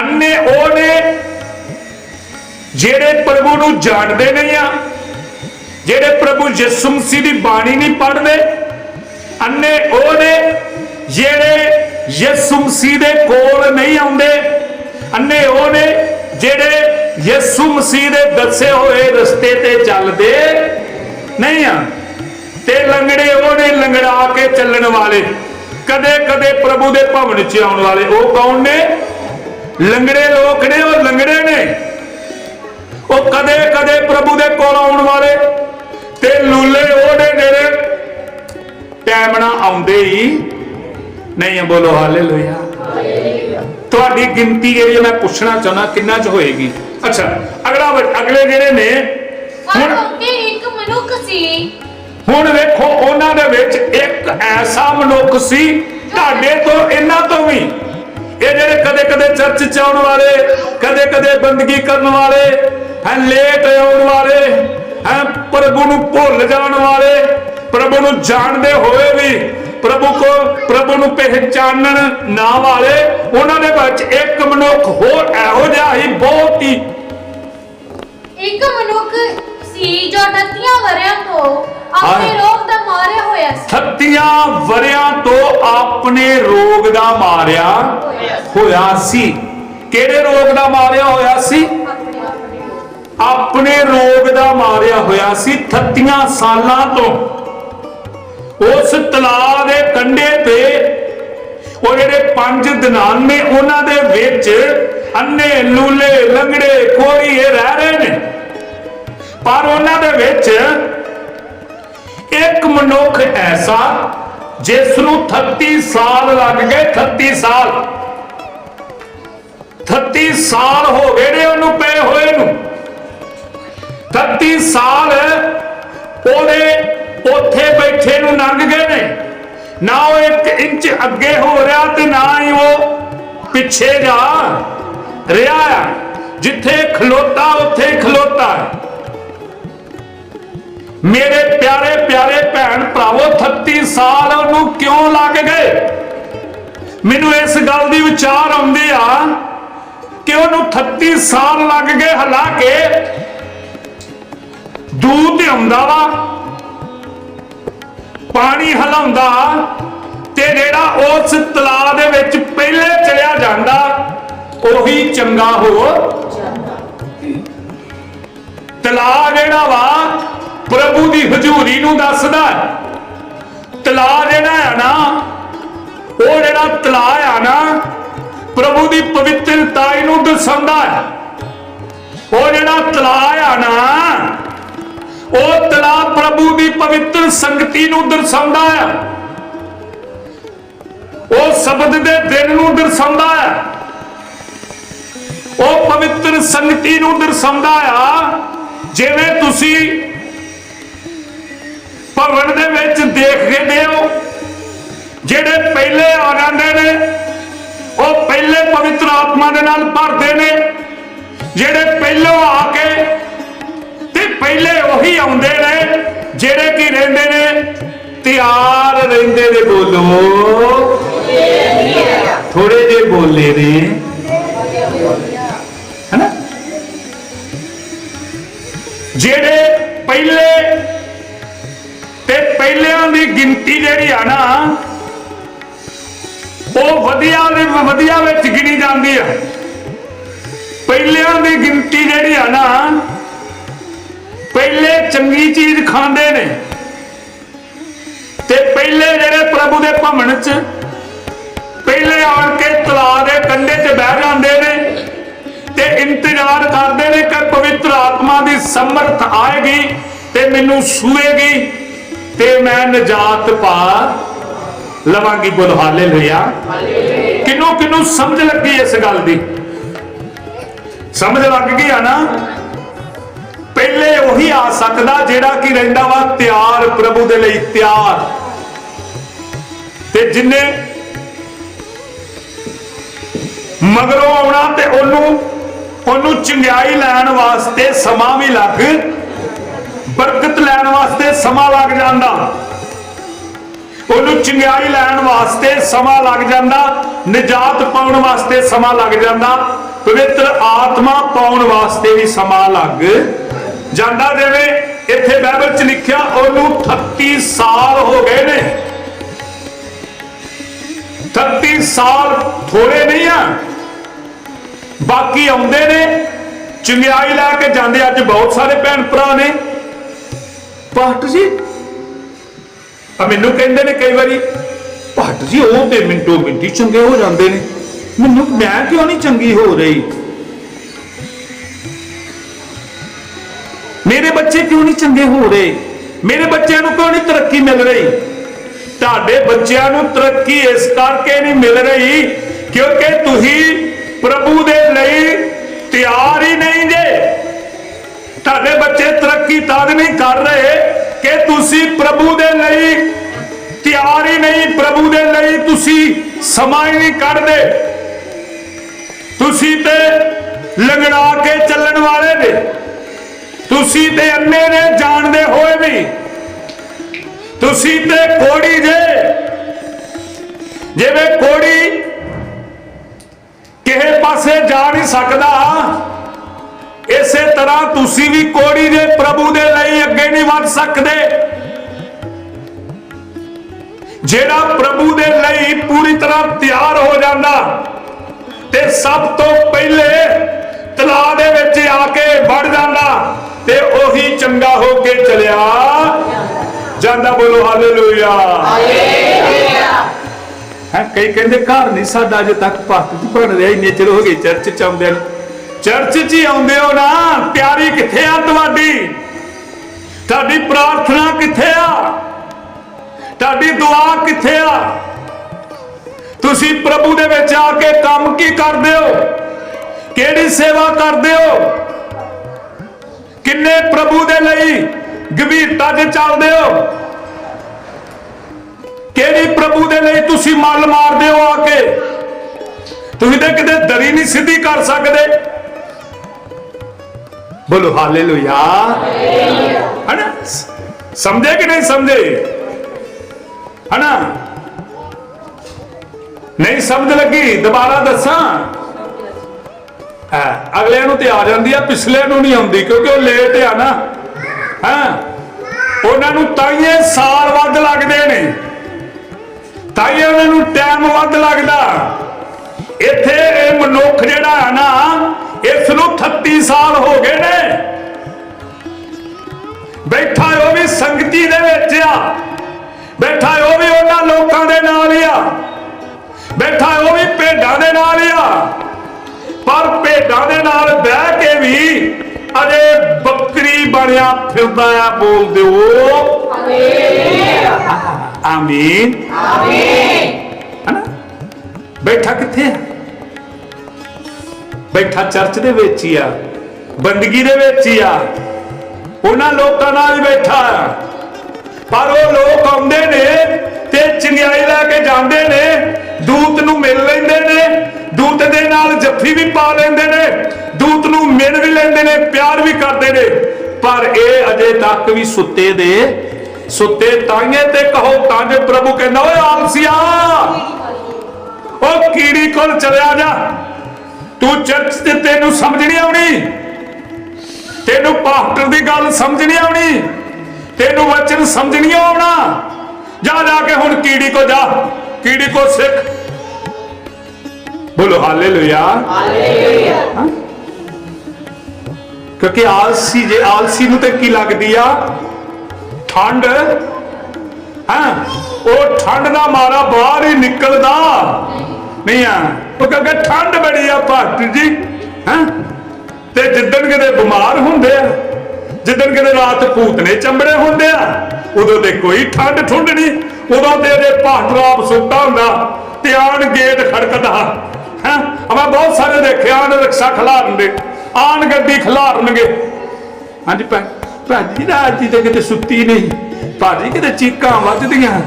ਅੰਨੇ ਉਹ ਨੇ ਜਿਹੜੇ ਪ੍ਰਭੂ ਨੂੰ ਜਾਣਦੇ ਨਹੀਂ ਆ, ਜਿਹੜੇ ਪ੍ਰਭੂ ਯਿਸੂ ਮਸੀਹ ਦੀ ਬਾਣੀ ਨਹੀਂ ਪੜ੍ਹਦੇ, ਅੰਨੇ ਉਹ ਨੇ ਜਿਹੜੇ ਯਿਸੂ ਮਸੀਹ ਦੇ ਕੋਲ ਨਹੀਂ ਆਉਂਦੇ, ਅੰਨੇ ਉਹ ਨੇ ਜਿਹੜੇ ਯਿਸੂ ਮਸੀਹ ਦੇ ਦੱਸੇ ਹੋਏ ਰਸਤੇ ਤੇ ਚੱਲਦੇ ਨਹੀਂ ਆ। ਤੇ ਲੰਗੜੇ ਉਹ ਨੇ ਲੰਗੜਾ ਕੇ ਚੱਲਣ ਵਾਲੇ ਕਦੇ ਕਦੇ ਪ੍ਰਭੂ ਦੇ ਭਵਨ ਚ ਆਉਣ ਵਾਲੇ, ਉਹ ਕੌਣ ਨੇ? ਲੰਗੜੇ ਲੋਕ ਨੇ ਉਹ ਲੰਗੜੇ ਨੇ। ਉਹ ਕਦੇ ਕਦੇ ਪ੍ਰਭੂ ਦੇ ਕੋਲ ਆਉਣ ਵਾਲੇ ਤੇ ਲੂਲੇ ਉਹ ਨੇ ਜਿਹੜੇ ਟਾਈਮ ਨਾਲ ਆਉਂਦੇ ਹੀ ਨਹੀਂ ਬੋਲੋ ਹਾਲੇਲੂਇਆ। ਤੁਹਾਡੀ ਗਿਣਤੀ ਜਿਹੜੀ ਮੈਂ ਪੁੱਛਣਾ ਚਾਹੁੰਦਾ ਕਿੰਨਾ ਚ ਹੋਏਗੀ? ਅੱਛਾ ਅਗਲਾ ਅਗਲੇ ਜਿਹੜੇ ਨੇ ਹੁਣ ਇੱਕ ਮਨੁੱਖ ਸੀ। ਹੁਣ ਵੇਖੋ ਉਹਨਾਂ ਦੇ ਵਿੱਚ ਇੱਕ ਐਸਾ ਮਨੁੱਖ ਸੀ ਤੁਹਾਡੇ ਤੋਂ ਇਹਨਾਂ ਤੋਂ ਵੀ ਇਹ ਜਿਹੜੇ ਕਦੇ ਕਦੇ ਚਰਚ ਚ ਆਉਣ ਵਾਲੇ ਕਦੇ ਕਦੇ ਬੰਦਗੀ ਕਰਨ ਵਾਲੇ ਹੈ ਲੇਟ ਆਉਣ ਵਾਲੇ ਹੈ ਪ੍ਰਭੂ ਨੂੰ ਭੁੱਲ ਜਾਣ ਵਾਲੇ ਪ੍ਰਭੂ ਨੂੰ ਜਾਣਦੇ ਹੋਏ ਵੀ ਪ੍ਰਭੂ ਕੋ ਪ੍ਰਭੂ ਨੂੰ ਪਹਿਚਾਨਣ ਨਾ ਵਾਲੇ ਉਹਨਾਂ ਦੇ ਵਿੱਚ ਇੱਕ ਮਨੁੱਖ ਹੋਰ ਇਹੋ ਜਿਹਾ ਹੀ ਬਹੁਤ ਹੀ ਇੱਕ ਮਨੁੱਖ ਸੀ ਜੋ 38 ਵਰਿਆਂ ਤੋਂ ਆਪਣੇ। ਰੋਗ ਦਾ ਮਾਰਿਆ ਹੋਇਆ ਸੀ ਥੱਤੀਆਂ ਵਰਿਆਂ ਤੋਂ ਆਪਣੇ ਰੋਗ ਦਾ ਮਾਰਿਆ ਹੋਇਆ ਸੀ। ਕਿਹੜੇ ਰੋਗ ਦਾ ਮਾਰਿਆ ਹੋਇਆ ਸੀ? ਆਪਣੇ ਰੋਗ ਦਾ ਮਾਰਿਆ ਹੋਇਆ ਸੀ 38 ਸਾਲਾਂ ਤੋਂ। ਉਸ ਤਲਾਅ ਦੇ ਕੰਢੇ ਤੇ ਉਹ ਜਿਹੜੇ ਪੰਜ ਦਿਨਾਂ ਨੇ ਉਹਨਾਂ ਦੇ ਵਿੱਚ ਅੰਨੇ, ਲੂਲੇ, ਲੰਗੜੇ ਕੋਰੀ ਇਹ ਰਹਿ ਰਹੇ ਨੇ। ਪਰ ਉਹਨਾਂ ਦੇ ਵਿੱਚ ਇੱਕ ਮਨੁੱਖ ਐਸਾ ਜਿਸ ਨੂੰ 38 ਸਾਲ ਲੱਗ ਗਏ 38 ਸਾਲ। 38 ਸਾਲ ਹੋ ਗਏ ਨੇ ਉਹਨੂੰ ਪਏ ਹੋਏ ਨੂੰ। 38 ਸਾਲ ਉਹਦੇ ਉੱਥੇ ਬੈਠੇ ਨੂੰ ਲੰਘ ਗਏ ਨੇ। ਨਾ ਉਹ ਇੱਕ ਇੰਚ ਅੱਗੇ ਹੋ ਰਿਹਾ ਤੇ ਨਾ ਹੀ ਉਹ ਪਿੱਛੇ ਜਾ ਰਿਹਾ ਆ। ਜਿੱਥੇ ਖਲੋਤਾ, ਉੱਥੇ ਖਲੋਤਾ ਮੇਰੇ ਪਿਆਰੇ ਪਿਆਰੇ ਭੈਣ ਭਰਾਵੋ 38 ਸਾਲ ਉਹਨੂੰ ਕਿਉਂ ਲੱਗ ਗਏ? ਮੈਨੂੰ ਇਸ ਗੱਲ ਦੀ ਵਿਚਾਰ ਆਉਂਦੀ ਆ ਕਿ ਉਹਨੂੰ 38 ਸਾਲ ਲੱਗ ਗਏ ਹਾਲਾਂਕਿ ਦੂਤ ਆਉਂਦਾ ਵਾ, ਪਾਣੀ ਹਲਾਉਂਦਾ, ਤੇ ਜਿਹੜਾ ਉਸ ਤਲਾਅ ਦੇ ਵਿੱਚ ਪਹਿਲੇ ਚਲਿਆ ਜਾਂਦਾ, ਉਹੀ ਚੰਗਾ ਹੋ ਤਲਾ ਜਿਹੜਾ ਵਾ, ਪ੍ਰਭੂ ਦੀ ਹਜ਼ੂਰੀ ਨੂੰ ਦੱਸਦਾ ਤਲਾ ਜਿਹੜਾ ਹੈ ਨਾ, ਉਹ ਜਿਹੜਾ ਤਲਾ ਆ ਨਾ ਪ੍ਰਭੂ ਦੀ ਪਵਿੱਤਰਤਾ ਨੂੰ ਦਰਸਾਉਂਦਾ ਹੈ। ਉਹ ਜਿਹੜਾ ਤਲਾਅ ਆ ਨਾ, ਉਹ ਤਲਾਅ ਪ੍ਰਭੂ ਦੀ ਪਵਿੱਤਰ ਸੰਗਤੀ ਨੂੰ ਦਰਸਾਉਂਦਾ ਹੈ। ਉਹ ਸ਼ਬਦ ਦੇ ਦਿਨ ਨੂੰ ਦਰਸਾਉਂਦਾ ਹੈ। ਉਹ ਪਵਿੱਤਰ ਸੰਗਤੀ ਨੂੰ ਦਰਸਾਉਂਦਾ ਆ। ਜਿਵੇਂ ਤੁਸੀਂ ਭਵਨ ਦੇ ਵਿੱਚ ਦੇਖਦੇ ਹੋ, ਜਿਹੜੇ ਪਹਿਲੇ ਆ ਜਾਂਦੇ ਨੇ ਉਹ ਪਹਿਲੇ ਪਵਿੱਤਰ ਆਤਮਾ ਦੇ ਨਾਲ ਭਰਦੇ ਨੇ, ਜਿਹੜੇ ਪਹਿਲੋਂ ਆ ਕੇ ਤੇ ਪਹਿਲੇ ਉਹੀ ਆਉਂਦੇ ਨੇ, ਜਿਹੜੇ ਕੀ ਰਹਿੰਦੇ ਨੇ? ਤਿਆਰ ਰਹਿੰਦੇ ਨੇ ਬੋਲੋ। ਥੋੜੇ ਜੇ ਬੋਲੇ ਨੇ। ਹੈਨਾ? ਜਿਹੜੇ ਗਿਣਤੀ ਜਿਹੜੀ ਆ ਨਾ, ਪਹਿਲੇ ਚੰਗੀ ਚੀਜ਼ ਖਾਂਦੇ ਨੇ। ਤੇ ਪਹਿਲੇ ਜਿਹੜੇ ਪ੍ਰਭੂ ਦੇ ਭਵਨ ਚ, ਪਹਿਲੇ ਆਣ ਕੇ ਤਲਾਅ ਦੇ ਕੰਢੇ 'ਤੇ ਬਹਿ ਜਾਂਦੇ ਨੇ, ਤੇ ਇੰਤਜ਼ਾਰ ਕਰਦੇ ਨੇ ਕਿ ਪਵਿੱਤਰ ਆਤਮਾ ਦੀ ਸਮਰਥ ਆਏਗੀ ਤੇ ਮੈਨੂੰ ਸੂਏਗੀ, ਤੇ ਮੈਂ ਨਜਾਤ ਪਾ ਲਵਾਂਗੀ ਬੋਲ ਹਾਲੇਲੂਇਆ। ਕਿਨੂੰ ਕਿਨੂੰ ਸਮਝ ਲੱਗੀ ਇਸ ਗੱਲ ਦੀ? ਸਮਝ ਲੱਗ ਗਈ ਆ ਨਾ? ਪਹਿਲੇ ਉਹੀ ਆ ਸਕਦਾ ਜਿਹੜਾ ਕਿ ਰਹਿੰਦਾ ਵਾ ਤਿਆਰ, ਪ੍ਰਭੂ ਦੇ ਲਈ ਤਿਆਰ। ਤੇ ਜਿੰਨੇ ਮਗਰੋਂ ਆਉਣਾ ਤੇ ਉਹਨੂੰ ਉਹਨੂੰ ਚੰਗਿਆਈ ਲੈਣ ਵਾਸਤੇ ਸਮਾਂ ਵੀ ਲੱਗ, ਬਰਕਤ ਲੈਣ ਵਾਸਤੇ ਸਮਾਂ ਲੱਗ ਜਾਂਦਾ। ਉਹਨੂੰ ਚੰਗਿਆਈ ਲੈਣ ਵਾਸਤੇ ਸਮਾਂ ਲੱਗ ਜਾਂਦਾ, ਨਿਜਾਤ ਪਾਉਣ ਵਾਸਤੇ ਸਮਾਂ ਲੱਗ ਜਾਂਦਾ। ਪਵਿੱਤਰ ਆਤਮਾ ਪਾਉਣ ਵਾਸਤੇ ਵੀ ਸਮਾਂ ਲੱਗ ਜਾਂਦਾ। ਜਿਵੇਂ ਇੱਥੇ ਬਾਈਬਲ 'ਚ ਲਿਖਿਆ, ਉਹਨੂੰ 38 ਸਾਲ ਹੋ ਗਏ ਨੇ। 38 ਸਾਲ ਥੋੜੇ ਨਹੀਂ ਆ, ਬਾਕੀ ਆਉਂਦੇ ਨੇ। ਚੰਗਿਆਈ ਲੈ ਕੇ ਜਾਂਦੇ, ਅੱਜ ਬਹੁਤ ਸਾਰੇ ਭੈਣ ਭਰਾ ਨੇ। ਪਾਸਟਰ ਜੀ ਆ ਮੈਨੂੰ ਕਹਿੰਦੇ ਨੇ ਕਈ ਵਾਰੀ ਭੱਟ ਜੀ, ਉਹ ਤੇ ਮਿੰਟੋ ਮਿੰਟੀ ਚੰਗੇ ਹੋ ਜਾਂਦੇ ਨੇ। ਮੈਨੂੰ ਮੈਂ ਕਿਉਂ ਨਹੀਂ ਚੰਗੀ ਹੋ ਰਹੀ? ਮੇਰੇ ਬੱਚੇ ਕਿਉਂ ਨਹੀਂ ਚੰਗੇ ਹੋ ਰਹੇ? ਮੇਰੇ ਬੱਚਿਆਂ ਨੂੰ ਕਿਉਂ ਨਹੀਂ ਤਰੱਕੀ ਮਿਲ ਰਹੀ? ਤੁਹਾਡੇ ਬੱਚਿਆਂ ਨੂੰ ਤਰੱਕੀ ਇਸ ਕਰਕੇ ਨਹੀਂ ਮਿਲ ਰਹੀ ਕਿਉਂਕਿ ਤੁਸੀਂ ਪ੍ਰਭੂ ਦੇ ਲਈ ਤਿਆਰ ਹੀ ਨਹੀਂ ਜੇ। ਤੁਹਾਡੇ ਬੱਚੇ ਤਰੱਕੀ ਤਦ ਨਹੀਂ ਕਰ ਰਹੇ ਕਿ ਤੁਸੀਂ ਪ੍ਰਭੂ ਦੇ ਲਈ ਤਿਆਰ ਹੀ ਨਹੀਂ, ਪ੍ਰਭੂ ਦੇ ਲਈ ਤੁਸੀਂ ਸਮਾਂ ਹੀ ਨਹੀਂ ਕੱਢਦੇ। ਤੁਸੀਂ ਤੇ ਲੰਗੜਾ ਕੇ ਚੱਲਣ ਵਾਲੇ ਨੇ। ਤੁਸੀਂ ਤੇ ਅੰਨੇ ਨੇ ਜਾਣਦੇ ਹੋਏ ਵੀ। ਤੁਸੀਂ ਤੇ ਕੋੜੀ ਜੇ। ਜਿਵੇਂ ਕੋੜੀ ਕਿਸੇ ਪਾਸੇ ਜਾ ਨਹੀਂ ਸਕਦਾ, ਇਸੇ ਤਰ੍ਹਾਂ ਤੁਸੀਂ ਵੀ ਕੋੜੀ ਦੇ ਪ੍ਰਭੂ ਦੇ ਲਈ ਅੱਗੇ ਨਹੀਂ ਵੱਧ ਸਕਦੇ। ਜਿਹੜਾ ਪ੍ਰਭੂ ਦੇ ਲਈ ਪੂਰੀ ਤਰ੍ਹਾਂ ਤਿਆਰ ਹੋ ਜਾਂਦਾ ਤੇ ਸਭ ਤੋਂ ਪਹਿਲੇ ਤਲਾਅ ਦੇ ਵਿੱਚ ਆ ਕੇ ਵੜ ਜਾਂਦਾ ਤੇ ਉਹੀ ਚੰਗਾ ਹੋ ਕੇ ਚਲਿਆ ਜਾਂਦਾ। ਬੋਲੋ ਹਾਲੇਲੂਇਆ। ਹੈ ਕਈ ਕਹਿੰਦੇ ਘਰ ਨਹੀਂ ਸਾਡਾ ਅਜੇ ਤੱਕ ਭਗਤ ਜੀ ਬਣ ਰਿਹਾ ਇੰਨੇ ਚਿਰ ਹੋ ਗਏ ਚਰਚ ਚ ਆਉਂਦੇ ਨੂੰ। ਚਰਚ ਚ ਹੀ ਆਉਂਦੇ ਹੋ ਨਾ ਤਿਆਰੀ ਕਿੱਥੇ ਆ ਤੁਹਾਡੀ? ਤੁਹਾਡੀ ਪ੍ਰਾਰਥਨਾ ਕਿੱਥੇ ਆ? ਤੁਹਾਡੀ ਦੁਆ ਕਿੱਥੇ ਆ? ਤੁਸੀਂ ਪ੍ਰਭੂ ਦੇ ਵਿੱਚ ਆ ਕੇ ਕੰਮ ਕੀ ਕਰਦੇ ਹੋ? ਕਿਹੜੀ ਸੇਵਾ ਕਰਦੇ ਹੋ? ਕਿੰਨੇ ਪ੍ਰਭੂ ਦੇ ਲਈ ਗੰਭੀਰਤਾ 'ਚ ਚੱਲਦੇ ਹੋ? ਕਿਹੜੀ ਪ੍ਰਭੂ ਦੇ ਲਈ ਤੁਸੀਂ ਮੱਲ ਮਾਰਦੇ ਹੋ ਆ ਕੇ? ਤੁਸੀਂ ਤਾਂ ਕਿਤੇ ਦਰੀ ਨਹੀਂ ਸਿੱਧੀ ਕਰ ਸਕਦੇ। ਬੋਲੋ ਹਾਲੇਲੂਇਆ। ਹਨਾ? ਸਮਝੇ ਕਿ ਨਹੀਂ ਸਮਝੇ? ਹਨਾ? ਨਹੀਂ, ਸਮਝ ਲੱਗੀ? ਦੁਬਾਰਾ ਦੱਸਾਂ? ਹਾਂ, ਅਗਲਿਆਂ ਨੂੰ ਤੇ ਆ ਜਾਂਦੀ ਆ, ਪਿਛਲੇ ਨੂੰ ਨਹੀਂ ਆਉਂਦੀ, ਕਿਉਂਕਿ ਉਹ ਲੇਟ ਆ ਨਾ। ਹਾਂ? ਉਹਨਾਂ ਨੂੰ ਤਾਈਏ ਸਾਲ ਵੱਧ ਲੱਗਦੇ ਨੇ। ਤਾਈਏ ਉਹਨਾਂ ਨੂੰ ਟਾਈਮ ਵੱਧ ਲੱਗਦਾ। ਇੱਥੇ ਇਹ ਮਨੁੱਖ ਜਿਹੜਾ ਹੈ ਨਾ, ਇਸ ਨੂੰ 38 ਸਾਲ ਹੋ ਗਏ ਨੇ। ਬੈਠਾ ਉਹ ਵੀ ਸੰਗਤੀ ਦੇ ਵਿੱਚ ਆ। ਬੈਠਾ ਉਹ ਵੀ ਉਹਨਾਂ ਲੋਕਾਂ ਦੇ ਨਾਲ ਹੀ ਆ। ਬੈਠਾ ਉਹ ਵੀ ਭੇਡਾਂ ਦੇ ਨਾਲ ਆ। ਪਰ ਭੇਡਾਂ ਦੇ ਨਾਲ ਬਹਿ ਕੇ ਵੀ ਅਜੇ ਬੱਕਰੀ ਬਣਿਆ ਫਿਰਦਾ ਆ, ਬੋਲ ਦਿਓ। ਆਮੀਨ। ਹਨਾ ਬੈਠਾ ਕਿੱਥੇ ਆ? ਬੈਠਾ ਚਰਚ ਦੇ ਵਿੱਚ ਹੀ ਆ ਬੰਦਗੀ ਦੇ ਵਿੱਚ ਹੀ ਆ। ਉਹਨਾਂ ਲੋਕਾਂ ਨਾਲ ਹੀ ਬੈਠਾ ਆ। ਪਰ ਉਹ ਲੋਕ ਆਉਂਦੇ ਨੇ ਤੇ ਚੰਗਿਆਈ ਲੈ ਕੇ ਜਾਂਦੇ ਨੇ ਦੂਤ ਨੂੰ ਮਿਲ ਲੈਂਦੇ ਨੇ, ਦੂਤ ਦੇ ਨਾਲ ਜੱਫੀ ਵੀ ਪਾ ਲੈਂਦੇ ਨੇ, ਦੂਤ ਨੂੰ ਮਿਲ ਵੀ ਲੈਂਦੇ ਨੇ, ਪਿਆਰ ਵੀ ਕਰਦੇ ਨੇ। ਪਰ ਇਹ ਅਜੇ ਤੱਕ ਵੀ ਸੁੱਤੇ ਦੇ, ਸੁੱਤੇ ਤਾਂਗੇ ਤੇ ਕਹੋ ਤਾਂ ਜੇ ਪ੍ਰਭੂ ਕਹਿੰਦਾ, ਓਏ ਆਲਸੀਆ, ਉਹ ਕੀੜੀ ਕੋਲ ਚਲਿਆ ਜਾ। ਤੂੰ ਚਰਚ ਤੇ ਤੈਨੂੰ ਸਮਝ ਨਹੀਂ ਆਉਣੀ। ਤੈਨੂੰ ਪਾਸਟਰ ਦੀ ਗੱਲ ਸਮਝ ਨਹੀਂ ਆਉਣੀ। ਤੈਨੂੰ ਵਚਨ ਸਮਝ ਨਹੀਂ ਆਉਣਾ। ਜਾ ਜਾ ਕੇ ਹੁਣ ਕੀੜੀ ਕੋ ਜਾ, ਕੀੜੀ ਕੋ ਸਿੱਖ। ਬੋਲੋ ਹਾਲੇਲੂਇਆ। ਹਾਂ? ਕਿਉਂਕਿ ਆਲਸੀ ਜੇ ਆਲਸੀ ਨੂੰ ਤੇ ਕੀ ਲੱਗਦੀ ਆ? ਠੰਡ। ਹਾਂ? ਉਹ ਠੰਡ ਦਾ ਮਾਰਾ ਬਾਹਰ ਹੀ ਨਿਕਲਦਾ। ਨਹੀਂ ਆ। ਉਹ ਕਹਿੰਦਾ ਠੰਡ ਬੜੀ ਆ ਭਾਟ ਜੀ। ਹਾਂ? ਤੇ ਜਿੱਦਣ ਕਿਤੇ ਬਿਮਾਰ ਹੁੰਦੇ ਆ ਜਿੱਦਣ ਕਿਤੇ ਰਾਤ ਭੂਤਨੇ ਚੰਬੜੇ ਹੁੰਦੇ ਆ ਉਦੋਂ ਤੇ ਕੋਈ ਠੰਡ ਠੁੰਡ ਨਹੀਂ। ਉਦੋਂ ਤੇ ਇਹਦੇ ਭਾਟਰਾਪ ਸੁੱਤਾ ਹੁੰਦਾ। ਤੇ ਆਣ ਗੇਟ ਖੜਕਦਾ। ਹਾਂ? ਮੈਂ ਬਹੁਤ ਸਾਰੇ ਦੇਖਿਆ ਆਣ ਰਕਸ਼ਾ ਖਲਾਰਨਦੇ ਆਣ ਗੱਡੀ ਖਲਾਰਨਗੇ। ਹਾਂਜੀ, ਭੈ, ਭਾਜੀ, ਰਾਤ ਦੀ ਤੇ ਕਿਤੇ ਸੁੱਤੀ ਨਹੀਂ। ਭਾਜੀ, ਕਿਤੇ ਚੀਕਾਂ ਵੱਜਦੀਆਂ।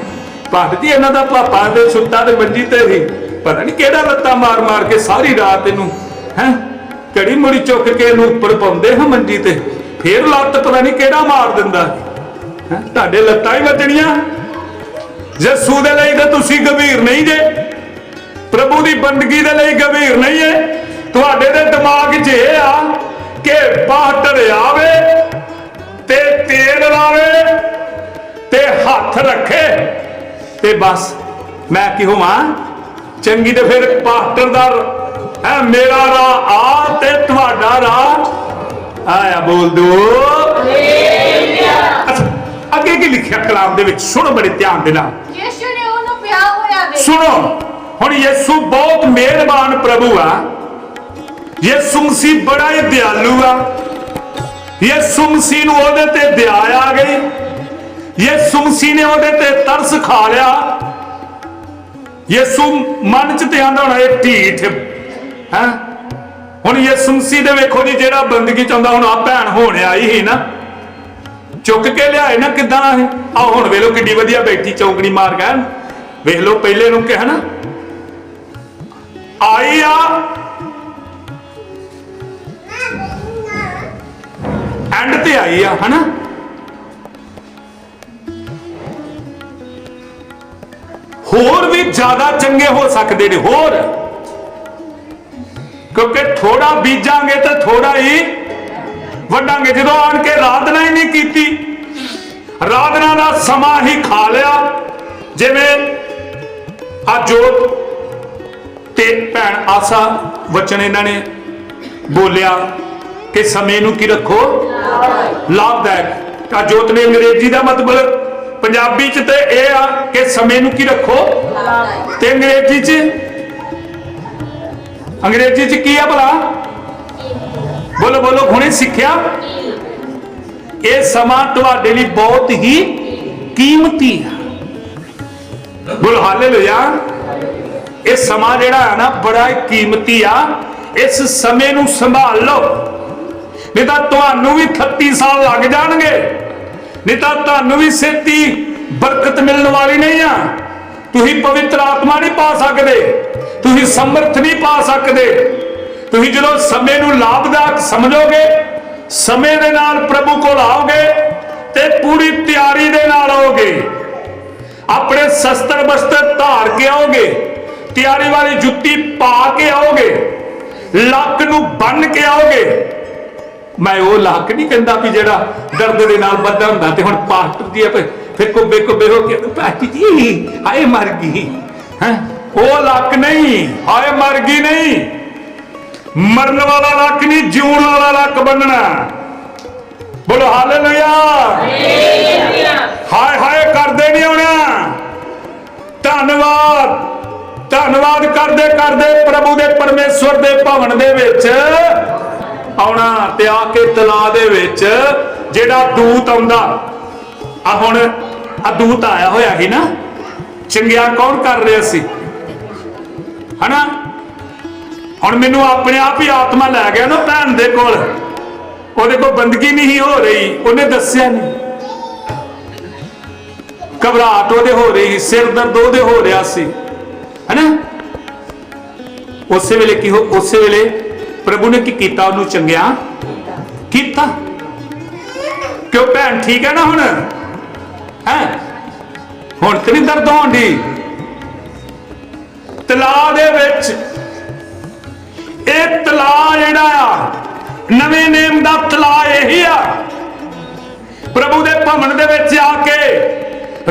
ਭਾਜੀ ਇਹਨਾਂ ਦਾ ਪਾਪਾ ਦੇ ਸੁੱਤਾ ਤੇ ਮੰਜੀ ਤੇ ਸੀ। ਪਤਾ ਨਹੀਂ ਕਿਹੜਾ ਲੱਤਾਂ ਮਾਰ ਮਾਰ ਕੇ ਸਾਰੀ ਰਾਤ ਇਹਨੂੰ, ਹੈ? ਘੜੀ ਮੁੜੀ ਚੁੱਕ ਕੇ ਇਹਨੂੰ ਉੱਪਰ ਪਾਉਂਦੇ ਹਾਂ ਮੰਜੀ ਤੇ? ਫੇਰ ਲੱਤ ਪਤਾ ਨਹੀਂ ਕਿਹੜਾ ਮਾਰ ਦਿੰਦਾ। ਹੈ? ਤੁਹਾਡੇ ਲੱਤਾਂ ਹੀ ਵੱਜਣੀਆਂ। ਯਸੂ ਦੇ ਲਈ ਤਾਂ ਤੁਸੀਂ ਗੰਭੀਰ ਨਹੀਂ ਜੇ। ਪ੍ਰਭੂ ਦੀ ਬੰਦਗੀ ਦੇ ਲਈ ਗੰਭੀਰ ਨਹੀਂ ਹੈ। ਤੁਹਾਡੇ ਦੇ ਦਿਮਾਗ 'ਚ ਇਹ ਆ ਕਿ ਬਾਹਰ ਆਵੇ ਤੇ ਤੇਲ ਲਾਵੇ ਤੇ ਹੱਥ ਰੱਖੇ ਤੇ ਬਸ। ਮੈਂ ਕੀ ਹੋਵਾਂ? ਚੰਗੀ ਤੇ ਫਿਰ ਪਾਸਟਰ ਦਾ ਹੈ ਮੇਰਾ ਰਾਹ ਆ ਤੇ ਤੁਹਾਡਾ ਰਾਹ ਆਇਆ ਬੋਲ ਦੋ। ਅੱਗੇ ਕੀ ਲਿਖਿਆ ਕਲਾਮ ਦੇ ਵਿੱਚ? ਸੁਣੋ ਬੜੇ ਧਿਆਨ ਦੇ ਨਾਲ। ਯਿਸੂ ਨੇ ਉਹਨੂੰ ਪਿਆ ਹੋਇਆ ਵੇ ਸੁਣੋ। ਹੁਣ ਯਿਸੂ ਬਹੁਤ ਮਿਹਰਬਾਨ ਪ੍ਰਭੂ ਆ। ਯਿਸੂ ਮਸੀਹ ਬੜਾ ਹੀ ਦਿਆਲੂ ਆ। ਯਿਸੂ ਮਸੀਹ ਨੂੰ ਉਹਦੇ ਤੇ ਦਇਆ ਆ ਗਈ। ਯਿਸੂ ਮਸੀਹ ਨੇ ਉਹਦੇ ਤੇ ਤਰਸ ਖਾ ਲਿਆ। ਯਿਸੂ ਮਨ ਚ ਤੇ ਆਂਦਾ ਹੋਣਾ, ਇਹ ਢੀਠ। ਹੈ? ਹੁਣ ਯਿਸੂ ਮਸੀਹ ਦੇ ਵੇਖੋ ਜੀ, ਜਿਹੜਾ ਬੰਦਗੀ ਚ ਆਉਂਦਾ, ਹੁਣ ਆ ਭੈਣ ਹੋਣ ਆਈ ਸੀ ਨਾ। ਚੁੱਕ ਕੇ ਲਿਆਏ ਨਾ, ਕਿਦਾਂ ਇਹ? ਆ ਹੁਣ ਵੇਖ ਲੋ ਕਿੱਡੀ ਵਧੀਆ ਬੈਠੀ ਚੌਂਕੜੀ ਮਾਰ ਗਏ ਵੇਖ ਲੋ ਪਹਿਲੇ ਨੂੰ ਕਿਹਾ ਨਾ ਆਈ ਆ। ਐਂਡ ਤੇ ਆਈ ਆ, ਹਨਾ? ਹੋਰ ਵੀ ਜ਼ਿਆਦਾ ਚੰਗੇ ਹੋ ਸਕਦੇ ਨੇ, ਹੋਰ। ਕਿਉਂਕਿ ਥੋੜਾ ਬੀਜਾਂਗੇ ਤਾਂ ਥੋੜਾ ਹੀ ਵੱਡਾਂਗੇ ਜਦੋਂ ਆਣ ਕੇ ਰਾਧਨਾ ਹੀ ਨਹੀਂ ਕੀਤੀ, ਰਾਧਨਾ ਦਾ ਸਮਾਂ ਹੀ ਖਾ ਲਿਆ। ਜਿਵੇਂ ਆ ਜੋਤ ਤੇ ਭੈਣ ਆਸਾ ਵਚਨ ਇਹਨਾਂ ਨੇ ਬੋਲਿਆ ਕਿ ਸਮੇਂ ਨੂੰ ਕੀ ਰੱਖੋ? ਲਾਭਦਾਇਕ। ਆ ਜੋਤ ਨੇ ਅੰਗਰੇਜ਼ੀ ਦਾ ਮਤਲਬ ਪੰਜਾਬੀ ਚ ਤੇ ਇਹ ਆ ਕਿ ਸਮੇਂ ਨੂੰ ਕੀ ਰੱਖੋ? ਤੇ ਅੰਗਰੇਜ਼ੀ ਚ? ਅੰਗਰੇਜ਼ੀ ਚ ਕੀ ਆ ਭਲਾ? ਬੋਲੋ ਬੋਲੋ ਹੁਣੇ ਸਿੱਖਿਆ। ਇਹ ਸਮਾਂ ਤੁਹਾਡੇ ਲਈ ਬਹੁਤ ਹੀ ਕੀਮਤੀ ਹੈ ਬੋਲ ਹਾਲੇਲੂਇਆ। ਇਹ ਸਮਾਂ ਜਿਹੜਾ ਹੈ ਨਾ ਬੜਾ ਹੀ ਕੀਮਤੀ ਆ। ਇਸ ਸਮੇਂ ਨੂੰ ਸੰਭਾਲ ਲਓ। ਨਹੀਂ ਤਾਂ ਤੁਹਾਨੂੰ ਵੀ 38 ਸਾਲ ਲੱਗ ਜਾਣਗੇ। ਨਹੀਂ ਤਾਂ ਤੁਹਾਨੂੰ ਵੀ ਛੇਤੀ ਬਰਕਤ ਮਿਲਣ ਵਾਲੀ ਨਹੀਂ ਆ। ਤੁਸੀਂ ਪਵਿੱਤਰ ਆਤਮਾ ਨਹੀਂ ਪਾ ਸਕਦੇ। ਤੁਸੀਂ ਸਮਰਥ ਨਹੀਂ ਪਾ ਸਕਦੇ। ਤੁਸੀਂ ਜਦੋਂ ਸਮੇਂ ਨੂੰ ਲਾਭਦਾਇਕ ਸਮਝੋਗੇ, ਸਮੇਂ ਦੇ ਨਾਲ ਪ੍ਰਭੂ ਕੋਲ ਆਓਗੇ ਤੇ ਪੂਰੀ ਤਿਆਰੀ ਦੇ ਨਾਲ ਆਓਗੇ। ਆਪਣੇ ਸ਼ਸਤਰ ਬਸਤਰ ਧਾਰ ਕੇ ਆਓਗੇ। ਤਿਆਰੀ ਵਾਲੀ ਜੁੱਤੀ ਪਾ ਕੇ ਆਓਗੇ ਲੱਕ ਨੂੰ ਬੰਨ ਕੇ ਆਓਗੇ। ਮੈਂ ਉਹ ਲੱਕ ਨਹੀਂ ਕਹਿੰਦਾ ਵੀ ਜਿਹੜਾ ਦਰਦ ਦੇ ਨਾਲ ਬੱਧਾ ਹੁੰਦਾ ਤੇ ਹੁਣ ਪਾਸਟਰ ਜੀ ਆਪੇ ਫਿਰ ਕੋਬੇ ਕੋਬੇ ਹੋ ਕੇ ਪਾਸਟਰ ਜੀ ਹਾਏ ਮਰ ਗਈ। ਹੈ? ਉਹ ਲੱਕ ਨਹੀਂ ਹਾਏ ਮਰ ਗਈ ਨਹੀਂ। ਮਰਨ ਵਾਲਾ ਲੱਕ ਨਹੀਂ ਜਿਉਣ ਵਾਲਾ ਲੱਕ ਬੰਨਣਾ। ਬੋਲੋ ਹਾਲੇਲੂਇਆ। ਹਾਏ ਹਾਏ ਕਰਦੇ ਨਹੀਂ ਆਉਣਾ। ਧੰਨਵਾਦ। ਧੰਨਵਾਦ ਕਰਦੇ ਕਰਦੇ ਪ੍ਰਭੂ ਦੇ ਪਰਮੇਸ਼ਵਰ ਦੇ ਭਵਨ ਦੇ ਵਿੱਚ ਆਉਣਾ ਤੇ ਆ ਕੇ ਤਲਾ ਦੇ ਵਿੱਚ ਜਿਹੜਾ ਦੂਤ ਆਉਂਦਾ। ਆ ਹੁਣ ਆ ਦੂਤ ਆਇਆ ਹੋਇਆ ਸੀ ਨਾ। ਚੰਗਿਆ ਕੌਣ ਕਰ ਰਿਹਾ ਸੀ? ਹਨਾ? ਹੁਣ ਮੈਨੂੰ ਆਪਣੇ ਆਪ ਹੀ ਆਤਮਾ ਲੈ ਗਿਆ ਨਾ ਭੈਣ ਦੇ ਕੋਲ। ਉਹਦੇ ਕੋਲ ਬੰਦਗੀ ਨਹੀਂ ਹੋ ਰਹੀ। ਉਹਨੇ ਦੱਸਿਆ ਨਹੀਂ। ਘਬਰਾਹਟ ਉਹਦੇ ਹੋ ਰਹੀ ਸਿਰ ਦਰਦ ਉਹਦੇ ਹੋ ਰਿਹਾ ਸੀ। ਹੈਨਾ? ਉਸੇ ਵੇਲੇ ਕੀ ਹੋ ਉਸੇ ਵੇਲੇ ਪ੍ਰਭੂ ਨੇ ਕੀ ਕੀਤਾ? ਉਹਨੂੰ ਚੰਗਿਆ? ਕੀਤਾ। ਕਿਉਂ ਭੈਣ, ਠੀਕ ਹੈ ਨਾ ਹੁਣ? ਹੈ? ਹੁਣ ਤੇ ਨਹੀਂ ਦਰਦ ਹੋਣ ਦੀ। ਤਲਾ ਦੇ ਵਿੱਚ। ਇਹ ਤਲਾ ਜਿਹੜਾ ਆ, ਨਵੇਂ ਨੇਮ ਦਾ ਤਲਾ ਇਹੀ ਆ। ਪ੍ਰਭੂ ਦੇ ਭਵਨ ਦੇ ਵਿੱਚ ਆ ਕੇ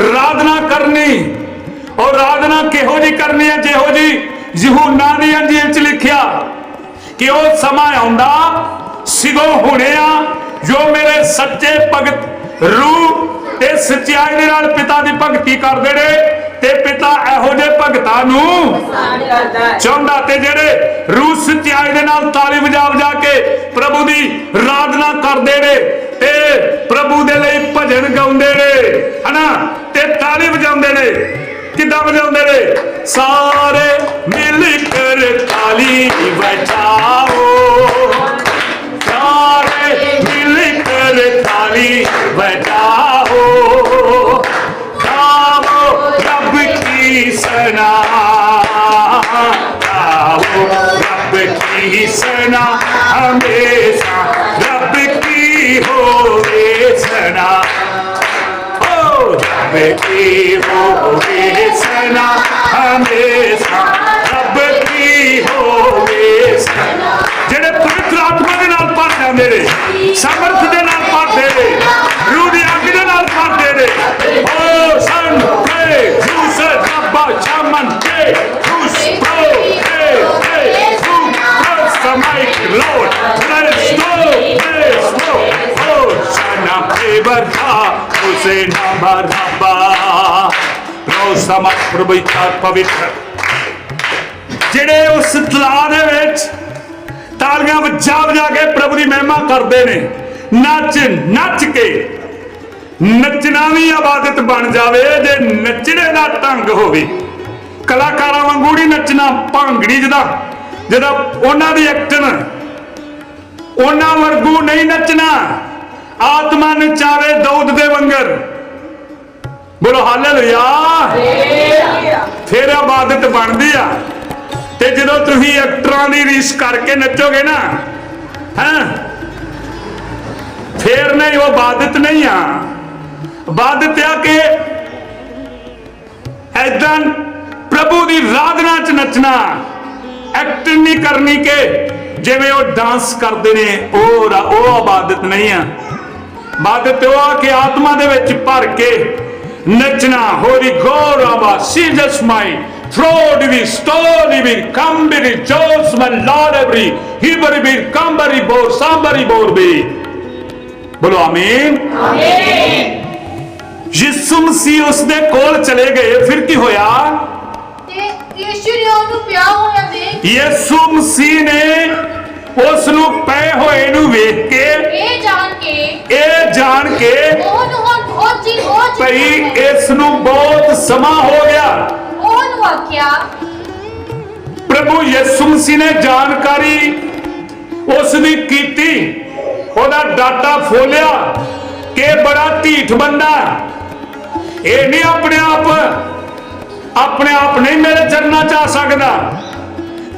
ਆਰਾਧਨਾ ਕਰਨੀ। ਔਰ ਰਾਧਨਾ ਕਿਹੋ ਜੀ ਕਰਨੀ ਹੈ, ਜਿਹੋ ਜੀ ਯਹੂਨਾ ਦੀ ਅੰਜੀਲ ਚ ਲਿਖਿਆ ਕਿ ਉਹ ਸਮਾਂ ਆਉਂਦਾ ਸਿਗੋ ਹੁਣੇ ਜੋ ਮੇਰੇ ਸੱਚੇ ਭਗਤ ਰੂਹ ਤੇ ਸੱਚਾਈ ਦੇ ਨਾਲ ਪਿਤਾ ਦੀ ਭਗਤੀ ਕਰਦੇ ਨੇ ਤੇ ਪਿਤਾ ਇਹੋ ਜਿਹੇ ਭਗਤਾਂ ਨੂੰ ਚਾਹੁੰਦਾ ਤੇ ਜਿਹੜੇ ਰੂਹ ਸਚਾਈ ਦੇ ਨਾਲ ਤਾਲੀ ਵਜਾ ਵਜਾ ਕੇ ਪ੍ਰਭੂ ਦੀ ਆਰਾਧਨਾ ਕਰਦੇ ਨੇ ਤੇ ਪ੍ਰਭੂ ਦੇ ਲਈ ਭਜਨ ਗਾਉਂਦੇ ਨੇ, ਹਨਾ? ਤੇ ਤਾਲੀ ਵਜਾਉਂਦੇ ਨੇ। ਕਿੱਦਾਂ ਵਜਾਉਂਦੇ ਨੇ ਸਾਰੇ ਮਿਲ ਕਰ ਤਾਲੀ ਵਜਾਓ ਸਾਰੇ ਮਿਲ ਕਰ ਤਾਲੀ ਵਜਾਓ गाओ रब की सना गाओ रब की सना हमेशा रब की होवे सना हमेशा रब ਰੱਬ ਕੀ ਹੋਵੇ ਸਨਾ ਜਿਹੜੇ ਪਵਿੱਤਰ ਆਤਮਾ ਦੇ ਨਾਲ ਭਰ ਜਾਂਦੇ ਨੇ ਸਮਰਥ ਦੇ ਨਾਲ ਭਰਦੇ ਨੇ ਰੂਹ ਦੀ ਅੱਗ ਦੇ ਨਾਲ ਭਰਦੇ ਨੇ ਓ ਸਨ ਤੇ ਜੂਸ ਰੱਬਾ ਸ਼ਾਮਨ ਤੇ ਜੂਸ ਪ੍ਰੋ ਤੇ ਤੇ ਜੂ ਸਮਾਈ load let's go let's go ਓ ਸਨਾ ਪ੍ਰੇਵਰਤਾ ਉਸੇ ਨਾਮ ਰੱਬਾ ਰੋ ਸਮਾ ਪ੍ਰਭਿਤਾ ਪਵਿੱਤਰ ਜਿਹੜੇ ਉਸ ਤਲਾਅ ਦੇ ਵਿੱਚ ਤਾਲੀਆਂ ਵਜਾ ਵਜਾ ਕੇ ਪ੍ਰਭੂ ਦੀ ਮਹਿਮਾ ਕਰਦੇ ਨੇ ਨੱਚ ਨੱਚ ਕੇ ਨੱਚਣਾ ਵੀ ਇਬਾਦਤ ਬਣ ਜਾਵੇ ਜੇ ਨੱਚਣੇ ਦਾ ਢੰਗ ਹੋਵੇ ਕਲਾਕਾਰਾਂ ਵਾਂਗੂ ਨਹੀਂ ਨੱਚਣਾ ਭਾਂਗੜੀ ਜਿਹਦਾ ਜਿਹਦਾ ਉਹਨਾਂ ਦੀ ਐਕਟਨ ਉਹਨਾਂ ਵਰਗੂ ਨਹੀਂ ਨੱਚਣਾ ਆਤਮਾ ਨਚਾਵੇ ਦਊਦ ਦੇ ਵੰਗਰ। ਬੋਲੋ, ਹਾਲੇਲੂਇਆ। ਫਿਰ ਇਬਾਦਤ ਬਣਦੀ ਆ। ਤੇ ਜਦੋਂ ਤੁਸੀਂ ਐਕਟਰਾਂ ਦੀ ਰੀਸ ਕਰਕੇ ਨੱਚੋਗੇ ਨਾ, ਹਾਂ? ਫਿਰ ਨਹੀਂ, ਉਹ ਇਬਾਦਤ ਨਹੀਂ ਆ। ਇਬਾਦਤ ਆ ਕਿ ਐਦਾਂ ਪ੍ਰਭੂ ਦੀ ਰਾਧਨਾ ਚ ਨੱਚਣਾ। ਐਕਟਿੰਗ ਨਹੀਂ ਕਰਨੀ ਕਿ ਜਿਵੇਂ ਉਹ ਡਾਂਸ ਕਰਦੇ ਨੇ, ਉਹ ਰਾ- ਉਹ ਇਬਾਦਤ ਨਹੀਂ ਆ। ਇਬਾਦਤ ਉਹ ਆ ਕਿ ਆਤਮਾ ਦੇ ਵਿੱਚ ਭਰ ਕੇ ਨੱਚਣਾ ਹੋਰੀ ਗੋਰਾਵਾ ਸੀਜਸ ਮਾਈ ਥਰੋਡ ਵੀ ਸਟੋਰੀ ਵੀ ਕੰਬਰੀ ਜੋਸ ਮਨ ਲਾਡਬਰੀ ਹੀਬਰੀ ਵੀ ਕੰਬਰੀ ਬੋਰ ਸਾਂਬਰੀ ਬੋਰ ਵੀ। ਬੋਲੋ ਆਮੀਨ। ਯਿਸੂ ਮਸੀਹ ਉਸ ਦੇ ਕੋਲ ਚਲੇ ਗਏ ਫਿਰ ਕੀ ਹੋਇਆ? ਤੇ ਯਿਸੂ ਨੇ ਉਹਨੂੰ ਪਿਆ ਹੋਇਆ ਵੇਖ। ਯਿਸੂ ਮਸੀਹ ਨੇ ਉਸ ਨੂੰ ਪਏ ਹੋਏ ਨੂੰ ਵੇਖ ਕੇ ਇਹ ਜਾਣ ਕੇ ਇਹ ਜਾਣ ਕੇ ਭਈ। ਇਸ ਨੂੰ ਬਹੁਤ ਸਮਾਂ ਹੋ ਗਿਆ। ਆਖਿਆ ਪ੍ਰਭੂ ਯਿਸੂ ਮਸੀਹ ਨੇ ਜਾਣਕਾਰੀ ਉਸ ਦੀ ਕੀਤੀ। ਉਹਦਾ ਡਾਟਾ ਫੋਲਿਆ ਕਿ ਬੜਾ ਢੀਠ ਬੰਦਾ ਇਹ ਨਹੀਂ ਆਪਣੇ ਆਪ ਆਪਣੇ ਆਪ ਨਹੀਂ ਮੇਰੇ ਚਰਨਾਂ ਚ ਆ ਸਕਦਾ।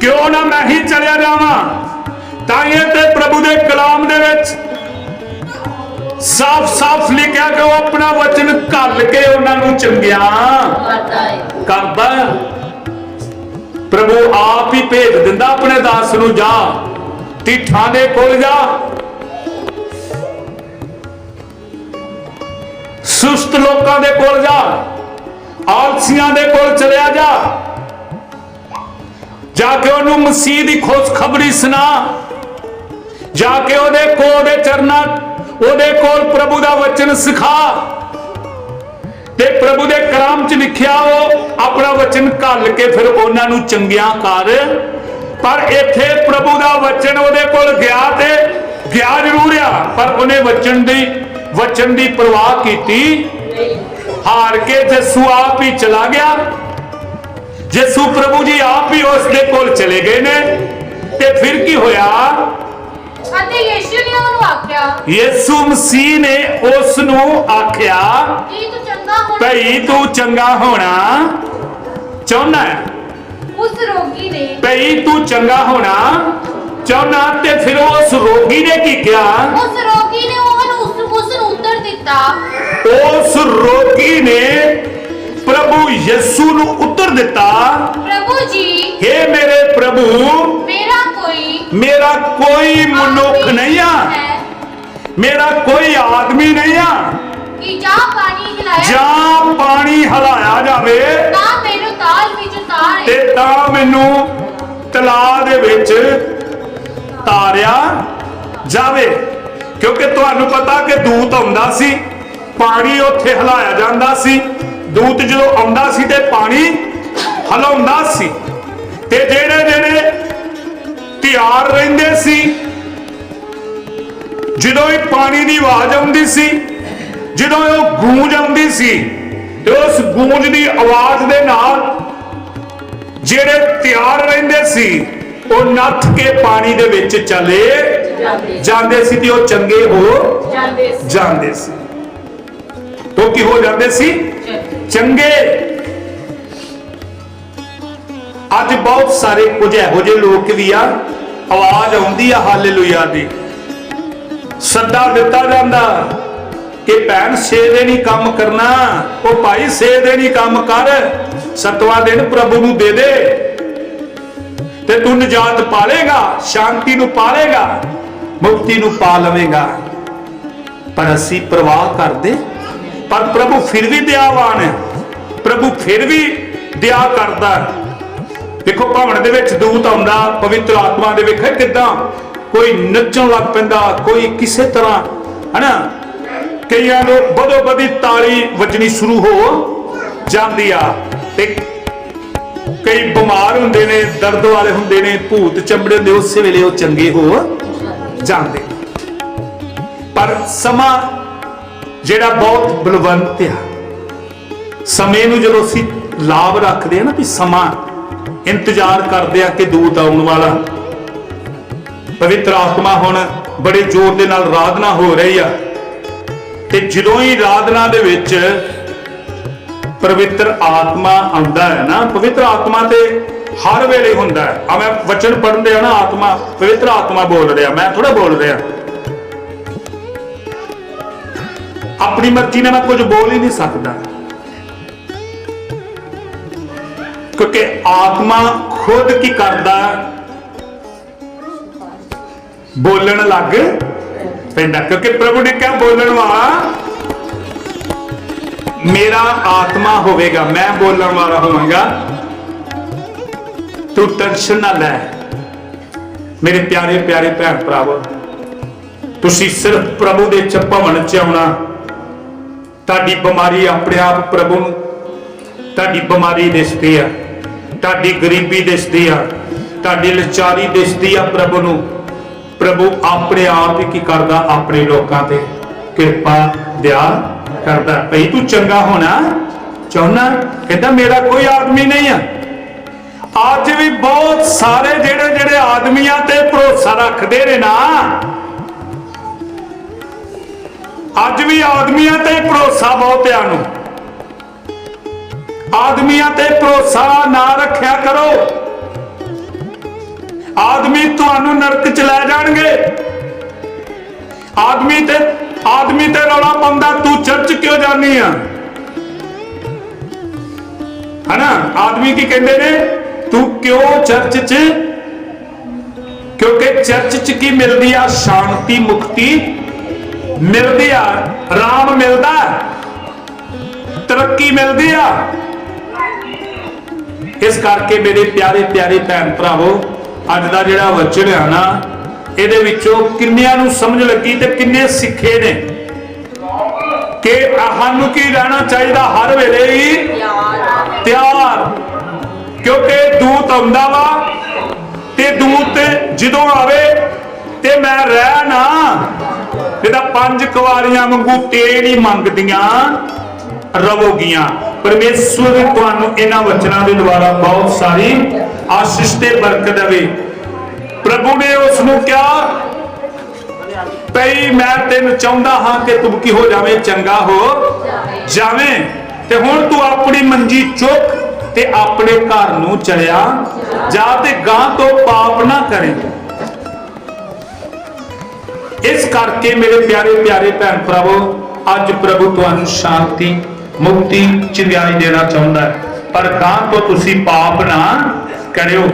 ਕਿਉਂ ਨਾ ਮੈਂ ਹੀ ਚਲਿਆ ਜਾਵਾਂ? ਤਾਂ ਇਹ ਤੇ ਪ੍ਰਭੂ ਦੇ ਕਲਾਮ ਦੇ ਵਿੱਚ ਸਾਫ਼-ਸਾਫ਼ ਲਿਖਿਆ ਕਿ ਉਹ ਆਪਣਾ ਵਚਨ ਘੱਲ ਕੇ ਉਹਨਾਂ ਨੂੰ ਚੰਗਿਆ ਕਰਦਾ। ਪ੍ਰਭੂ ਆਪ ਹੀ ਭੇਜ ਦਿੰਦਾ ਆਪਣੇ ਦਾਸ ਨੂੰ ਜਾ ਟਿੱਠਾਂ ਦੇ ਕੋਲ ਜਾ। ਸੁਸਤ ਲੋਕਾਂ ਦੇ ਕੋਲ ਜਾ ਆਲਸੀਆਂ ਦੇ ਕੋਲ ਚਲਿਆ ਜਾ। ਜਾ ਕੇ ਉਹਨੂੰ ਮਸੀਹ ਦੀ ਖੁਸ਼ ਖਬਰੀ ਸੁਣਾ। ਜਾ ਕੇ ਉਹਦੇ ਕੋਲ ਦੇ ਚਰਨਾਂ, ਉਹਦੇ ਕੋਲ ਪ੍ਰਭੂ ਦਾ ਵਚਨ ਸਿਖਾ। ਤੇ ਪ੍ਰਭੂ ਦੇ ਕਲਾਮ 'ਚ ਲਿਖਿਆ ਉਹ, ਆਪਣਾ ਵਚਨ ਘੱਲ ਕੇ ਫਿਰ ਉਹਨਾਂ ਨੂੰ ਚੰਗਿਆ ਕਰ। ਪਰ ਇੱਥੇ ਪ੍ਰਭੂ ਦਾ ਵਚਨ ਉਹਦੇ ਕੋਲ ਗਿਆ ਤੇ ਗਿਆ ਜ਼ਰੂਰ ਆ, ਪਰ ਉਹਨੇ ਵਚਨ ਦੀ ਵਚਨ ਦੀ ਪਰਵਾਹ ਕੀਤੀ। ਹਾਰ ਕੇ ਜੱਸੂ ਆਪ ਹੀ ਚਲਾ ਗਿਆ। ਜੱਸੂ ਪ੍ਰਭੂ ਜੀ ਆਪ ਹੀ ਉਸ ਦੇ ਕੋਲ ਚਲੇ ਗਏ ਨੇ। ਤੇ ਫਿਰ ਕੀ ਹੋਇਆ? ਅਤੇ ਯਿਸੂ ਨੇ ਉਹਨੂੰ ਆਖਿਆ ਯਿਸੂ ਮਸੀਹ ਨੇ ਉਸ ਨੂੰ ਆਖਿਆ ਕੀ ਤੂੰ ਚੰਗਾ ਹੋਣਾ ਭਈ ਤੂੰ ਚੰਗਾ ਹੋਣਾ ਚਾਹੁੰਦਾ ਹੈ। ਉਸ ਰੋਗੀ ਨੇ ਭਈ ਤੂੰ ਚੰਗਾ ਹੋਣਾ ਚਾਹੁੰਦਾ ਤੇ ਫਿਰ ਉਸ ਰੋਗੀ ਨੇ ਕੀ ਕਿਹਾ? ਉਸ ਰੋਗੀ ਨੇ ਉਹਨੂੰ ਉਸ ਨੂੰ ਉੱਤਰ ਦਿੱਤਾ। ਉਸ ਰੋਗੀ ਨੇ ਪ੍ਰਭੂ ਯਿਸੂ ਨੂੰ ਉੱਤਰ ਦਿੱਤਾ ਪ੍ਰਭੂ ਜੀ हे ਮੇਰੇ ਪ੍ਰਭੂ ਮੇਰਾ ਮੇਰਾ ਕੋਈ ਮਨੁੱਖ ਨਹੀਂ ਆ। ਮੇਰਾ ਕੋਈ ਆਦਮੀ ਨਹੀਂ ਆ। ਕਿ ਜਾ ਪਾਣੀ ਖਿਲਾਇਆ ਜਾਂ ਪਾਣੀ ਹਲਾਇਆ ਜਾਵੇ। ਤਾਂ ਮੈਨੂੰ ਤਾਲ ਵਿੱਚ ਉਤਾਰੇ ਤੇ ਤਾਂ ਮੈਨੂੰ ਤਲਾਅ ਦੇ ਵਿੱਚ ਤਾਰਿਆ ਜਾਵੇ। ਕਿਉਂਕਿ ਤੁਹਾਨੂੰ ਪਤਾ ਕਿ ਦੂਤ ਆਉਂਦਾ ਸੀ। ਪਾਣੀ ਉੱਥੇ ਹਲਾਇਆ ਜਾਂਦਾ ਸੀ। ਦੂਤ ਜਦੋਂ ਆਉਂਦਾ ਸੀ ਤੇ ਪਾਣੀ ਹਲਾਉਂਦਾ ਸੀ। ਤੇ ਜਿਹੜੇ ਜਿਹੜੇ ਤਿਆਰ ਰਹਿੰਦੇ ਸੀ। ਜਦੋਂ ਹੀ ਪਾਣੀ ਦੀ ਆਵਾਜ਼ ਆਉਂਦੀ ਸੀ ਜਦੋਂ ਉਹ ਗੂੰਜ ਆਉਂਦੀ ਸੀ ਤੇ ਉਸ ਗੂੰਜ ਦੀ ਆਵਾਜ਼ ਦੇ ਨਾਲ ਜਿਹੜੇ ਤਿਆਰ ਰਹਿੰਦੇ ਸੀ ਉਹ ਨੱਠ ਕੇ ਪਾਣੀ ਦੇ ਵਿੱਚ ਚਲੇ ਜਾਂਦੇ ਸੀ। ਤੇ ਉਹ ਚੰਗੇ ਹੋ ਜਾਂਦੇ ਸੀ। ਉਹ ਕੀ ਹੋ ਜਾਂਦੇ ਸੀ? ਚੰਗੇ। ਅੱਜ ਬਹੁਤ ਸਾਰੇ ਕੁਝ ਇਹੋ ਜਿਹੇ ਲੋਕ ਵੀ ਆ, ਆਵਾਜ਼ ਆਉਂਦੀ ਆ ਹਾਲੇਲੂਇਆ ਦੀ। ਸੱਦਾ ਦਿੱਤਾ ਜਾਂਦਾ ਕਿ ਭੈਣ ਛੇ ਦਿਨ ਹੀ ਕੰਮ ਕਰਨਾ, ਉਹ ਭਾਈ ਛੇ ਦਿਨ ਹੀ ਕੰਮ ਕਰ, ਸਤਵਾਂ ਦਿਨ ਪ੍ਰਭੂ ਨੂੰ ਦੇ ਦੇ। ਤੇ ਤੂੰ ਨਜਾਤ ਪਾਲੇਗਾ, ਸ਼ਾਂਤੀ ਨੂੰ ਪਾਲੇਗਾ, ਮੁਕਤੀ ਨੂੰ ਪਾ ਲਵੇਂਗਾ। ਪਰ ਅਸੀਂ ਪ੍ਰਵਾਹ ਕਰਦੇ, ਪਰ ਪ੍ਰਭੂ ਫਿਰ ਵੀ ਦਇਆਵਾਨ ਹੈ, ਪ੍ਰਭੂ ਫਿਰ ਵੀ ਦਇਆ ਕਰਦਾ ਹੈ। ਦੇਖੋ ਭਵਨ ਦੇ ਵਿੱਚ ਦੂਤ ਆਉਂਦਾ, ਪਵਿੱਤਰ ਆਤਮਾ ਦੇ ਵੇਖੇ ਕਿਦਾਂ? ਕੋਈ ਨੱਚਣ ਲੱਗ ਪੈਂਦਾ, ਕੋਈ ਕਿਸੇ ਤਰ੍ਹਾਂ, ਹਨਾ? ਕਈਆਂ ਨੂੰ ਬਦੋ ਬਦੀ ਤਾਲੀ ਵੱਜਣੀ ਸ਼ੁਰੂ ਹੋ ਜਾਂਦੀ ਆ ਤੇ ਕਈ ਬਿਮਾਰ ਹੁੰਦੇ ਨੇ, ਦਰਦ ਵਾਲੇ ਹੁੰਦੇ ਨੇ, ਭੂਤ ਚੰਬੜੇ ਹੁੰਦੇ, ਉਸੇ ਵੇਲੇ ਉਹ ਚੰਗੇ ਹੋ ਜਾਂਦੇ ਪਰ ਸਮਾਂ ਜਿਹੜਾ ਬਹੁਤ ਬਲਵੰਤ ਆ। ਸਮੇਂ ਨੂੰ ਜਦੋਂ ਅਸੀਂ ਲਾਭ ਰੱਖਦੇ ਆ ਨਾ ਵੀ ਸਮਾਂ ਇੰਤਜ਼ਾਰ ਕਰਦੇ ਆ ਕਿ ਦੂਤ ਆਉਣ ਵਾਲਾ। ਪਵਿੱਤਰ ਆਤਮਾ ਹੁਣ ਬੜੇ ਜ਼ੋਰ ਦੇ ਨਾਲ ਆਰਾਧਨਾ ਹੋ ਰਹੀ ਆ। ਤੇ ਜਦੋਂ ਹੀ ਆਰਾਧਨਾ ਦੇ ਵਿੱਚ ਪਵਿੱਤਰ ਆਤਮਾ ਆਉਂਦਾ ਹੈ ਨਾ, ਪਵਿੱਤਰ ਆਤਮਾ ਤੇ ਹਰ ਵੇਲੇ ਹੁੰਦਾ ਹੈ। ਆ ਮੈਂ ਵਚਨ ਪੜ੍ਹਦੇ ਦੇ ਨਾ ਆਤਮਾ, ਪਵਿੱਤਰ ਆਤਮਾ ਬੋਲ ਰਿਹਾ, ਮੈਂ ਥੋੜਾ ਬੋਲ ਰਿਹਾ। ਆਪਣੀ ਮਰਜ਼ੀ ਨਾਲ ਮੈਂ ਕੁਝ ਬੋਲ ਹੀ ਨਹੀਂ ਸਕਦਾ। ਕਿਉਂਕਿ ਆਤਮਾ ਖੁਦ ਕੀ ਕਰਦਾ? ਬੋਲਣ ਲੱਗ ਪੈਂਦਾ। ਕਿਉਂਕਿ ਪ੍ਰਭੂ ਨੇ ਕਿਹਾ, ਬੋਲਣ ਵਾਲਾ, ਮੇਰਾ ਆਤਮਾ ਹੋਵੇਗਾ। ਮੈਂ ਬੋਲਣ ਵਾਲਾ ਹੋਵਾਂਗਾ। ਤੂੰ ਟੈਨਸ਼ਨ ਨਾ ਲੈ। ਮੇਰੇ ਪਿਆਰੇ ਪਿਆਰੇ ਭੈਣ ਭਰਾਵੋ, ਤੁਸੀਂ ਸਿਰਫ ਪ੍ਰਭੂ ਦੇ ਚਪਵਣ ਚ ਆਉਣਾ। ਤੁਹਾਡੀ ਬਿਮਾਰੀ ਆਪਣੇ ਆਪ ਪ੍ਰਭੂ ਨੂੰ, ਤੁਹਾਡੀ ਬਿਮਾਰੀ ਦਿਸਦੀ ਆ। ਤੁਹਾਡੀ ਗਰੀਬੀ ਦਿਸਦੀ ਆ, ਤੁਹਾਡੀ ਲਚਾਰੀ ਦਿਸਦੀ ਆ ਪ੍ਰਭੂ ਨੂੰ। ਪ੍ਰਭੂ ਆਪਣੇ ਆਪ ਹੀ ਕੀ ਕਰਦਾ ਆਪਣੇ ਲੋਕਾਂ ਤੇ? ਕਿਰਪਾ, ਦਿਆ ਕਰਦਾ। ਭਈ ਤੂੰ ਚੰਗਾ ਹੋਣਾ ਚਾਹੁੰਦਾ ਕਹਿੰਦਾ ਮੇਰਾ ਕੋਈ ਆਦਮੀ ਨਹੀਂ ਆ। ਅੱਜ ਵੀ ਬਹੁਤ ਸਾਰੇ ਜਿਹੜੇ ਜਿਹੜੇ ਆਦਮੀਆਂ ਤੇ ਭਰੋਸਾ ਰੱਖਦੇ ਨੇ ਨਾ, ਅੱਜ ਵੀ ਆਦਮੀਆਂ ਤੇ ਭਰੋਸਾ ਬਹੁਤਿਆਂ ਨੂੰ ਆਦਮੀਆਂ ਤੇ ਭਰੋਸਾ ਨਾ ਰੱਖਿਆ ਕਰੋ। ਆਦਮੀ ਤੁਹਾਨੂੰ ਨਰਕ ਚ ਲੈ ਜਾਣਗੇ। ਆਦਮੀ ਤੇ ਆਦਮੀ ਤੇ ਰੌਲਾ ਪਾਉਂਦਾ, ਤੂੰ ਚਰਚ ਕਿਉਂ ਜਾਨੀ ਆ? ਹਨਾ? ਆਦਮੀ ਕੀ ਕਹਿੰਦੇ ਨੇ? ਤੂੰ ਕਿਉਂ ਚਰਚ ਚ? ਕਿਉਂਕਿ ਚਰਚ ਚ ਕੀ ਮਿਲਦੀ ਆ? ਸ਼ਾਂਤੀ, ਮੁਕਤੀ ਮਿਲਦੀ ਆ। ਆਰਾਮ ਮਿਲਦਾ। ਤਰੱਕੀ ਮਿਲਦੀ ਆ। ਇਸ ਕਰਕੇ ਮੇਰੇ ਪਿਆਰੇ ਪਿਆਰੇ ਭੈਣ ਭਰਾਵੋ, ਅੱਜ ਦਾ ਜਿਹੜਾ ਵਚਨ ਆ ਨਾ, ਇਹਦੇ ਵਿੱਚੋਂ ਕਿੰਨਿਆਂ ਨੂੰ ਸਮਝ ਲੱਗੀ ਤੇ ਕਿੰਨੇ ਸਿੱਖੇ ਨੇ? ਕਿ ਸਾਨੂੰ ਕੀ ਰਹਿਣਾ ਚਾਹੀਦਾ ਹਰ ਵੇਲੇ ਹੀ? ਤਿਆਰ। ਕਿਉਂਕਿ ਦੂਤ ਆਉਂਦਾ ਵਾ, ਤੇ ਦੂਤ ਜਦੋਂ ਆਵੇ, ਤੇ ਮੈਂ ਰਹਿ ਨਾ, ਇਹਦਾ ਪੰਜ ਕੁਵਾਰੀਆਂ ਵਾਂਗੂ ਤੇਲ ਹੀ ਮੰਗਦੀਆਂ। ਰਵੋਗੀਆਂ। ਪਰਮੇਸ਼ਵਰ ਤੁਹਾਨੂੰ ਇਹਨਾਂ ਵਚਨਾਂ ਦੇ ਦੁਆਰਾ ਬਹੁਤ ਸਾਰੀ ਆਸ਼ੀਸ਼ ਤੇ ਬਰਕਤ ਦੇਵੇ। ਪ੍ਰਭੂ ਨੇ ਉਸ ਨੂੰ ਕਿਹਾ ਪਈ ਮੈਂ ਤੈਨੂੰ ਚਾਹੁੰਦਾ ਹਾਂ ਕਿ ਤੂੰ ਕੀ ਹੋ ਜਾਵੇਂ, ਚੰਗਾ ਹੋ ਜਾਵੇਂ। ਤੇ ਹੁਣ ਤੂੰ ਆਪਣੀ ਮੰਜੀ ਚੁੱਕ ਤੇ ਆਪਣੇ ਘਰ ਨੂੰ ਚਲਿਆ ਜਾ ਤੇ ਗਾਂ ਤੋਂ ਪਾਪ ਨਾ ਕਰੇ। ਇਸ ਕਰਕੇ ਮੇਰੇ ਪਿਆਰੇ ਪਿਆਰੇ ਭੈਣ ਭਰਾਵੋ, ਅੱਜ ਪ੍ਰਭੂ ਤੁਹਾਨੂੰ ਸ਼ਾਂਤੀ ਮੁਕਤੀ ਚ ਚੰਗਿਆਈ ਦੇਣਾ ਚਾਹੁੰਦਾ ਹੈ। ਪਰ ਗਾਂ ਤੋਂ ਤੁਸੀਂ ਪਾਪ ਨਾ ਕਰਿਓ।